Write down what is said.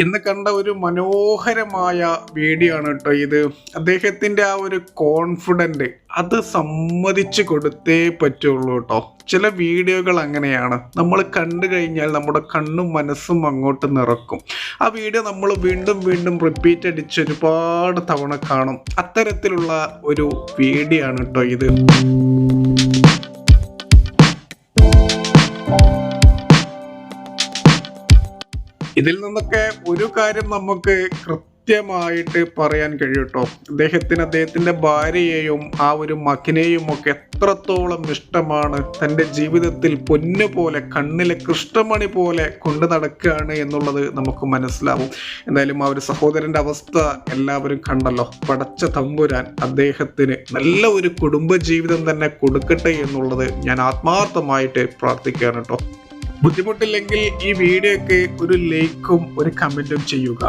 ഇന്ന് കണ്ട ഒരു മനോഹരമായ വീഡിയോ ആണ് കേട്ടോ ഇത്. അദ്ദേഹത്തിന്റെ ആ ഒരു കോൺഫിഡന്റ് അത് സമ്മതിച്ചു കൊടുത്തേ പറ്റുള്ളൂ കേട്ടോ. ചില വീഡിയോകൾ അങ്ങനെയാണ്. നമ്മൾ കണ്ടു കഴിഞ്ഞാൽ നമ്മുടെ കണ്ണും മനസ്സും അങ്ങോട്ട് നിറക്കും. ആ വീഡിയോ നമ്മൾ വീണ്ടും വീണ്ടും റിപ്പീറ്റ് അടിച്ച് ഒരുപാട് തവണ കാണും. അത്തരത്തിലുള്ള ഒരു വീഡിയോ ആണ് കേട്ടോ ഇത്. ഇതിൽ നിന്നൊക്കെ ഒരു കാര്യം നമുക്ക് കൃത്യമായിട്ട് പറയാൻ കഴിയും കേട്ടോ അദ്ദേഹത്തിന് അദ്ദേഹത്തിന്റെ ഭാര്യയെയും ആ ഒരു മകനെയും ഒക്കെ എത്രത്തോളം ഇഷ്ടമാണ് തന്റെ ജീവിതത്തിൽ പൊന്നു പോലെ കണ്ണിലെ കൃഷ്ണമണി പോലെ കൊണ്ടു നടക്കുകയാണ് എന്നുള്ളത് നമുക്ക് മനസ്സിലാവും. എന്തായാലും ആ ഒരു സഹോദരന്റെ അവസ്ഥ എല്ലാവരും കണ്ടല്ലോ. പടച്ച തമ്പുരാൻ അദ്ദേഹത്തിന് നല്ല ഒരു കുടുംബജീവിതം തന്നെ കൊടുക്കട്ടെ എന്നുള്ളത് ഞാൻ ആത്മാർത്ഥമായിട്ട് പ്രാർത്ഥിക്കുകയാണ് കേട്ടോ. ബുദ്ധിമുട്ടില്ലെങ്കിൽ ഈ വീഡിയോക്ക് ഒരു ലൈക്കും ഒരു കമന്റും ചെയ്യുക.